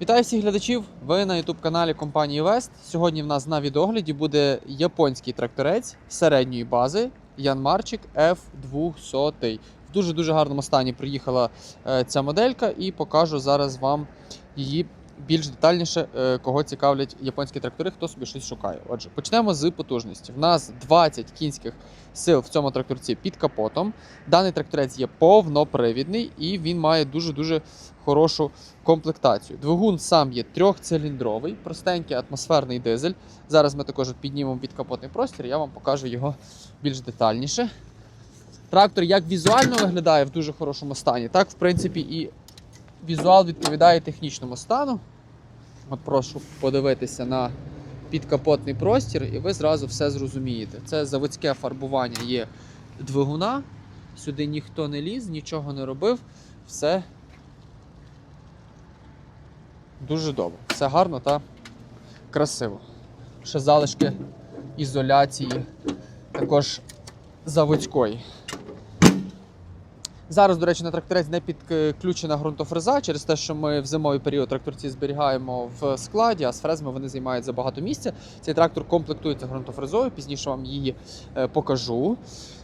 Вітаю всіх глядачів! Ви на youtube каналі компанії Вест. Сьогодні в нас на відогляді буде японський тракторець середньої бази Янмарчик F200. В дуже дуже гарному стані приїхала е, ця моделька, і покажу зараз вам її більш детальніше, е, кого цікавлять японські трактори, хто собі щось шукає. Отже, почнемо з потужності. В нас 20 кінських сил в цьому тракторці під капотом. Даний тракторець є повнопривідний і він має дуже дуже хорошу комплектацію. Двигун сам є трьохциліндровий, простенький атмосферний дизель. Зараз ми також піднімемо підкапотний простір, я вам покажу його більш детальніше. Трактор як візуально виглядає в дуже хорошому стані, так в принципі і візуал відповідає технічному стану. От прошу подивитися на підкапотний простір, і ви зразу все зрозумієте. Це заводське фарбування є двигуна. Сюди ніхто не ліз, нічого не робив. Все дуже добре. Все гарно та красиво. Ще залишки ізоляції, також заводської. Зараз, до речі, на тракторець не підключена ґрунтофреза через те, що ми в зимовий період тракторці зберігаємо в складі, а з фрезами вони займають забагато місця. Цей трактор комплектується ґрунтофрезою, пізніше вам її е, покажу.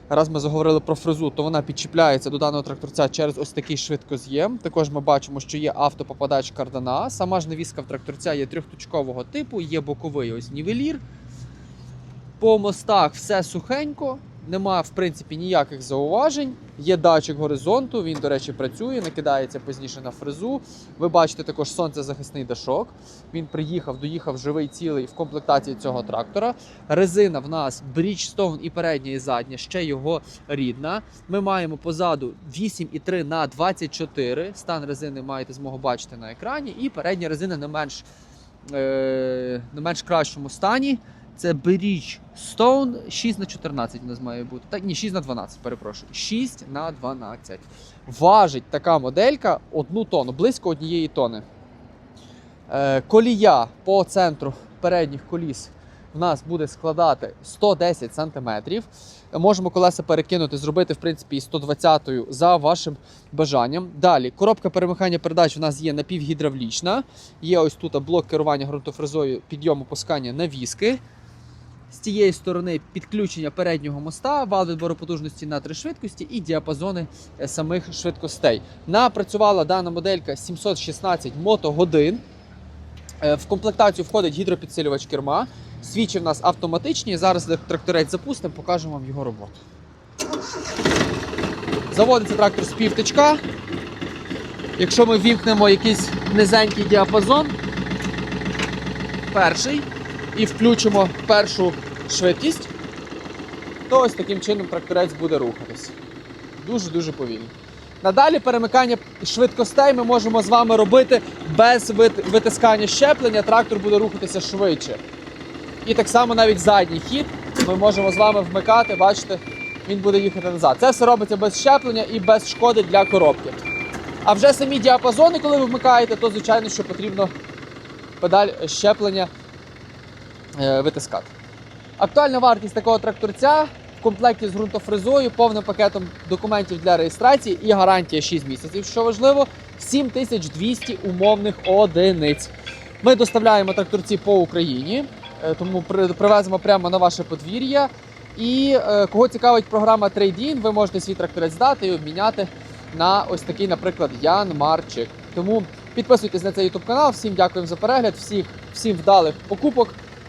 Раз ми заговорили про фрезу, то вона підчіпляється до даного тракторця через ось такий швидкоз'єм. Також ми бачимо, що є автопопадач кардана. Сама ж навіска в тракторця є трьохточкового типу, є боковий ось нівелір. По мостах все сухенько, нема в принципі ніяких зауважень. Є датчик горизонту, він, до речі, працює, накидається пізніше на фрезу. Ви бачите також сонцезахисний дашок. Він приїхав, доїхав живий цілий в комплектації цього трактора. Резина в нас Bridgestone і передня, і задня, ще його рідна. Ми маємо позаду 8,3 на 24. Стан резини маєте змогу бачити на екрані. І передня резина не менш, е, не менш кращому стані. Це Bridgestone 6 на 14 у нас має бути. Так, ні, 6 на 12, перепрошую. 6 на 12. Важить така моделька одну тонну, близько однієї тони. Е, колія по центру передніх коліс в нас буде складати 110 см. Можемо колеса перекинути, зробити в принципі і 120 за вашим бажанням. Далі, коробка перемикання передач у нас є напівгідравлічна. Є ось тут блок керування ґрунтофрезою, підйом опускання навіски. З цієї сторони підключення переднього моста, вал відбору потужності на три швидкості і діапазони е, самих швидкостей. Напрацювала дана моделька 716 мотогодин. Е, В комплектацію входить гідропідсилювач керма. Свічі в нас автоматичні. Зараз тракторець запустимо, покажемо вам його роботу. Заводиться трактор з півтичка. Якщо ми вімкнемо якийсь низенький діапазон, перший, і включимо першу швидкість, то ось таким чином тракторець буде рухатись. Дуже-дуже повільно. Надалі перемикання швидкостей ми можемо з вами робити без витискання щеплення, трактор буде рухатися швидше. І так само навіть задній хід ми можемо з вами вмикати, бачите, він буде їхати назад. Це все робиться без щеплення і без шкоди для коробки. А вже самі діапазони, коли ви вмикаєте, то звичайно, що потрібно педаль щеплення е, витискати. Актуальна вартість такого тракторця в комплекті з ґрунтофрезою, повним пакетом документів для реєстрації і гарантія 6 місяців, що важливо, 7200 умовних одиниць. Ми доставляємо тракторці по Україні, е, тому привеземо прямо на ваше подвір'я. І е, кого цікавить програма Trade-in, ви можете свій тракторець здати і обміняти на ось такий, наприклад, Ян Марчик. Тому підписуйтесь на цей YouTube канал. Всім дякуємо за перегляд, всіх, всім вдалих покупок.